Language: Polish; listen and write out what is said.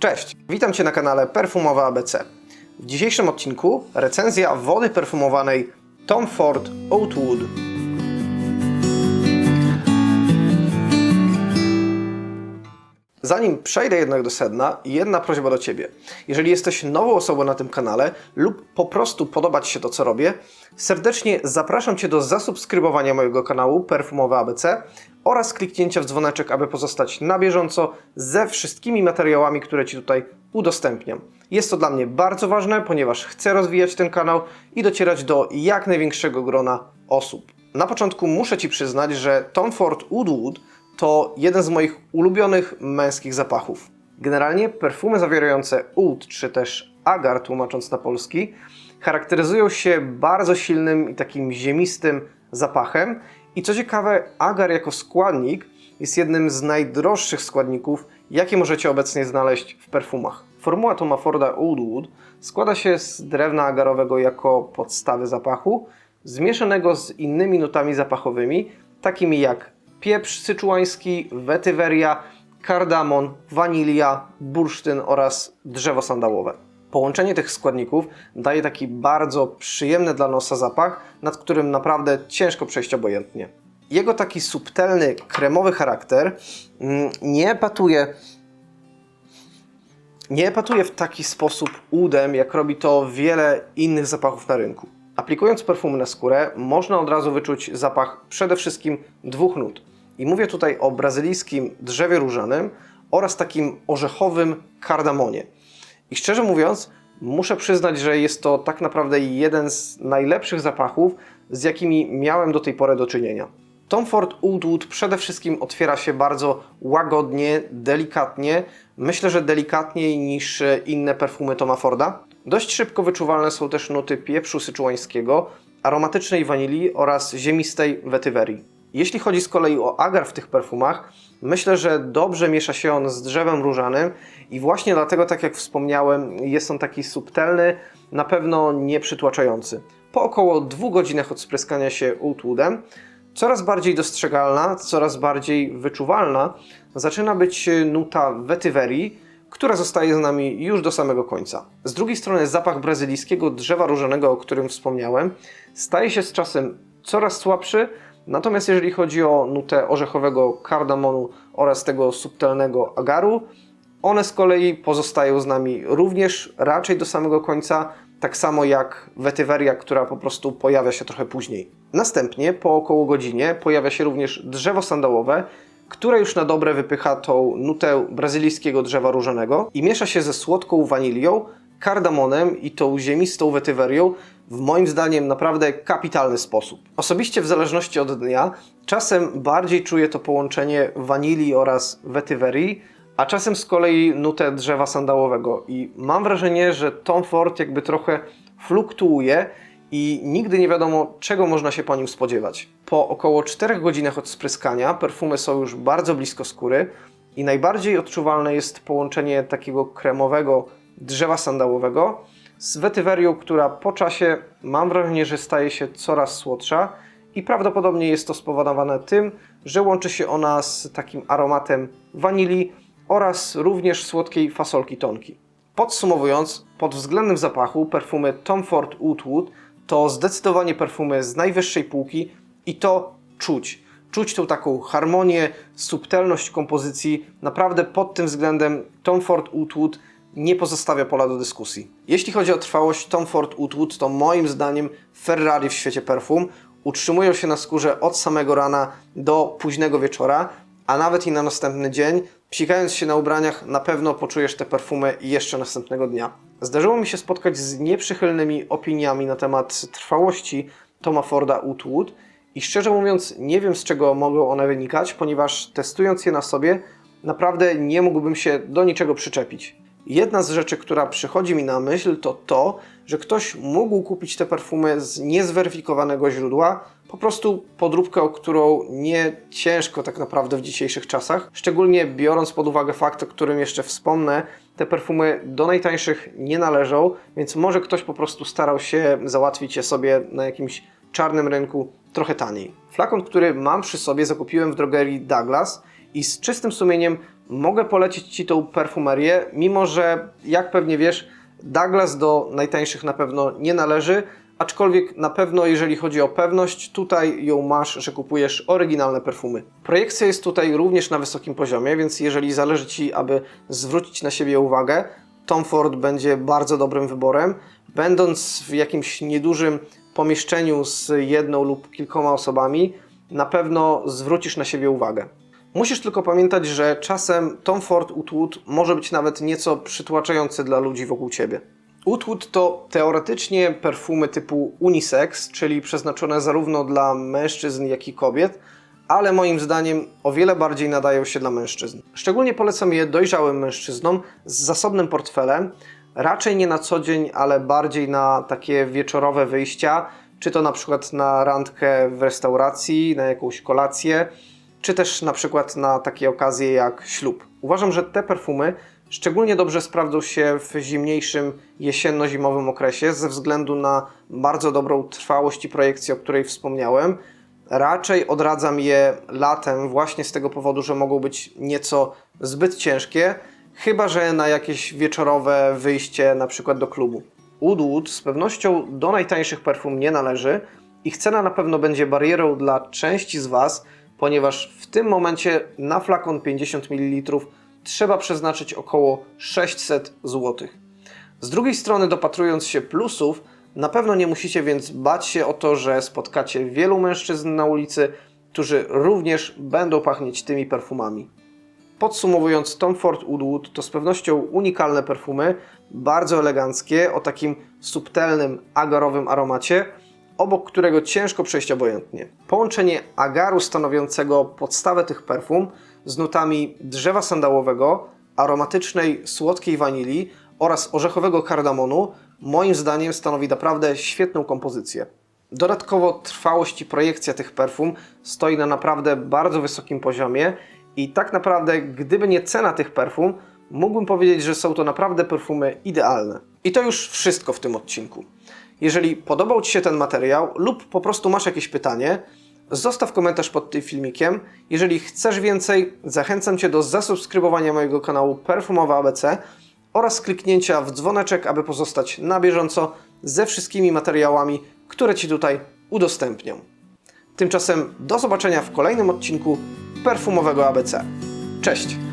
Cześć, witam Cię na kanale Perfumowa ABC. W dzisiejszym odcinku recenzja wody perfumowanej Tom Ford Oatwood. Zanim przejdę jednak do sedna, jedna prośba do Ciebie. Jeżeli jesteś nową osobą na tym kanale lub po prostu podoba Ci się to, co robię, serdecznie zapraszam Cię do zasubskrybowania mojego kanału Perfumowe ABC oraz kliknięcia w dzwoneczek, aby pozostać na bieżąco ze wszystkimi materiałami, które Ci tutaj udostępniam. Jest to dla mnie bardzo ważne, ponieważ chcę rozwijać ten kanał i docierać do jak największego grona osób. Na początku muszę Ci przyznać, że Tom Ford Woodwood to jeden z moich ulubionych męskich zapachów. Generalnie perfumy zawierające oud, czy też agar, tłumacząc na polski, charakteryzują się bardzo silnym i takim ziemistym zapachem. I co ciekawe, agar jako składnik jest jednym z najdroższych składników, jakie możecie obecnie znaleźć w perfumach. Formuła Toma Forda Oudwood składa się z drewna agarowego jako podstawy zapachu, zmieszanego z innymi nutami zapachowymi, takimi jak pieprz syczuański, wetyweria, kardamon, wanilia, bursztyn oraz drzewo sandałowe. Połączenie tych składników daje taki bardzo przyjemny dla nosa zapach, nad którym naprawdę ciężko przejść obojętnie. Jego taki subtelny, kremowy charakter mm, nie epatuje nie epatuje w taki sposób udem, jak robi to wiele innych zapachów na rynku. Aplikując perfumy na skórę, można od razu wyczuć zapach przede wszystkim dwóch nut. I mówię tutaj o brazylijskim drzewie różanym oraz takim orzechowym kardamonie. I szczerze mówiąc, muszę przyznać, że jest to tak naprawdę jeden z najlepszych zapachów, z jakimi miałem do tej pory do czynienia. Tom Ford Oudwood przede wszystkim otwiera się bardzo łagodnie, delikatnie. Myślę, że delikatniej niż inne perfumy Toma Forda. Dość szybko wyczuwalne są też nuty pieprzu syczuańskiego, aromatycznej wanilii oraz ziemistej wetywerii. Jeśli chodzi z kolei o agar w tych perfumach, myślę, że dobrze miesza się on z drzewem różanym i właśnie dlatego, tak jak wspomniałem, jest on taki subtelny, na pewno nieprzytłaczający. Po około dwóch godzinach od spryskania się Oatwoodem, coraz bardziej dostrzegalna, coraz bardziej wyczuwalna, zaczyna być nuta wetywerii, która zostaje z nami już do samego końca. Z drugiej strony zapach brazylijskiego drzewa różanego, o którym wspomniałem, staje się z czasem coraz słabszy, natomiast jeżeli chodzi o nutę orzechowego kardamonu oraz tego subtelnego agaru, one z kolei pozostają z nami również raczej do samego końca, tak samo jak wetyweria, która po prostu pojawia się trochę później. Następnie, po około godzinie, pojawia się również drzewo sandałowe, które już na dobre wypycha tą nutę brazylijskiego drzewa różanego i miesza się ze słodką wanilią, kardamonem i tą ziemistą wetywerią w moim zdaniem naprawdę kapitalny sposób. Osobiście w zależności od dnia czasem bardziej czuję to połączenie wanilii oraz wetywerii, a czasem z kolei nutę drzewa sandałowego i mam wrażenie, że Tom Ford jakby trochę fluktuuje i nigdy nie wiadomo, czego można się po nim spodziewać. Po około 4 godzinach od spryskania perfumy są już bardzo blisko skóry i najbardziej odczuwalne jest połączenie takiego kremowego drzewa sandałowego z wetywerią, która po czasie mam wrażenie, że staje się coraz słodsza i prawdopodobnie jest to spowodowane tym, że łączy się ona z takim aromatem wanilii oraz również słodkiej fasolki tonki. Podsumowując, pod względem zapachu perfumy Tom Ford Oudwood to zdecydowanie perfumy z najwyższej półki i to czuć. Czuć tą taką harmonię, subtelność kompozycji. Naprawdę pod tym względem Tom Ford Oudwood nie pozostawia pola do dyskusji. Jeśli chodzi o trwałość Tom Ford Oudwood, to moim zdaniem Ferrari w świecie perfum utrzymują się na skórze od samego rana do późnego wieczora, a nawet i na następny dzień. Psikając się na ubraniach, na pewno poczujesz te perfumy jeszcze następnego dnia. Zdarzyło mi się spotkać z nieprzychylnymi opiniami na temat trwałości Toma Forda Oudwood i szczerze mówiąc nie wiem z czego mogą one wynikać, ponieważ testując je na sobie naprawdę nie mógłbym się do niczego przyczepić. Jedna z rzeczy, która przychodzi mi na myśl, to to, że ktoś mógł kupić te perfumy z niezweryfikowanego źródła, po prostu podróbkę, o którą nie ciężko tak naprawdę w dzisiejszych czasach, szczególnie biorąc pod uwagę fakt, o którym jeszcze wspomnę, te perfumy do najtańszych nie należą, więc może ktoś po prostu starał się załatwić je sobie na jakimś czarnym rynku trochę taniej. Flakon, który mam przy sobie, zakupiłem w drogerii Douglas i z czystym sumieniem mogę polecić Ci tą perfumerię, mimo że, jak pewnie wiesz, Douglas do najtańszych na pewno nie należy, aczkolwiek na pewno, jeżeli chodzi o pewność, tutaj ją masz, że kupujesz oryginalne perfumy. Projekcja jest tutaj również na wysokim poziomie, więc jeżeli zależy Ci, aby zwrócić na siebie uwagę, Tom Ford będzie bardzo dobrym wyborem. Będąc w jakimś niedużym pomieszczeniu z jedną lub kilkoma osobami, na pewno zwrócisz na siebie uwagę. Musisz tylko pamiętać, że czasem Tom Ford Wood może być nawet nieco przytłaczający dla ludzi wokół Ciebie. Wood to teoretycznie perfumy typu unisex, czyli przeznaczone zarówno dla mężczyzn, jak i kobiet, ale moim zdaniem o wiele bardziej nadają się dla mężczyzn. Szczególnie polecam je dojrzałym mężczyznom z zasobnym portfelem, raczej nie na co dzień, ale bardziej na takie wieczorowe wyjścia, czy to na przykład na randkę w restauracji, na jakąś kolację, czy też na przykład na takie okazje jak ślub. Uważam, że te perfumy szczególnie dobrze sprawdzą się w zimniejszym jesienno-zimowym okresie ze względu na bardzo dobrą trwałość i projekcję, o której wspomniałem. Raczej odradzam je latem właśnie z tego powodu, że mogą być nieco zbyt ciężkie, chyba że na jakieś wieczorowe wyjście na przykład do klubu. Oud Wood z pewnością do najtańszych perfum nie należy. Ich cena na pewno będzie barierą dla części z Was, ponieważ w tym momencie na flakon 50 ml trzeba przeznaczyć około 600 zł. Z drugiej strony, dopatrując się plusów, na pewno nie musicie więc bać się o to, że spotkacie wielu mężczyzn na ulicy, którzy również będą pachnieć tymi perfumami. Podsumowując, Tom Ford Oud Wood to z pewnością unikalne perfumy, bardzo eleganckie, o takim subtelnym, agarowym aromacie, obok którego ciężko przejść obojętnie. Połączenie agaru stanowiącego podstawę tych perfum z nutami drzewa sandałowego, aromatycznej, słodkiej wanilii oraz orzechowego kardamonu moim zdaniem stanowi naprawdę świetną kompozycję. Dodatkowo trwałość i projekcja tych perfum stoi na naprawdę bardzo wysokim poziomie i tak naprawdę, gdyby nie cena tych perfum, mógłbym powiedzieć, że są to naprawdę perfumy idealne. I to już wszystko w tym odcinku. Jeżeli podobał Ci się ten materiał lub po prostu masz jakieś pytanie, zostaw komentarz pod tym filmikiem. Jeżeli chcesz więcej, zachęcam Cię do zasubskrybowania mojego kanału Perfumowa ABC oraz kliknięcia w dzwoneczek, aby pozostać na bieżąco ze wszystkimi materiałami, które Ci tutaj udostępnię. Tymczasem do zobaczenia w kolejnym odcinku Perfumowego ABC. Cześć!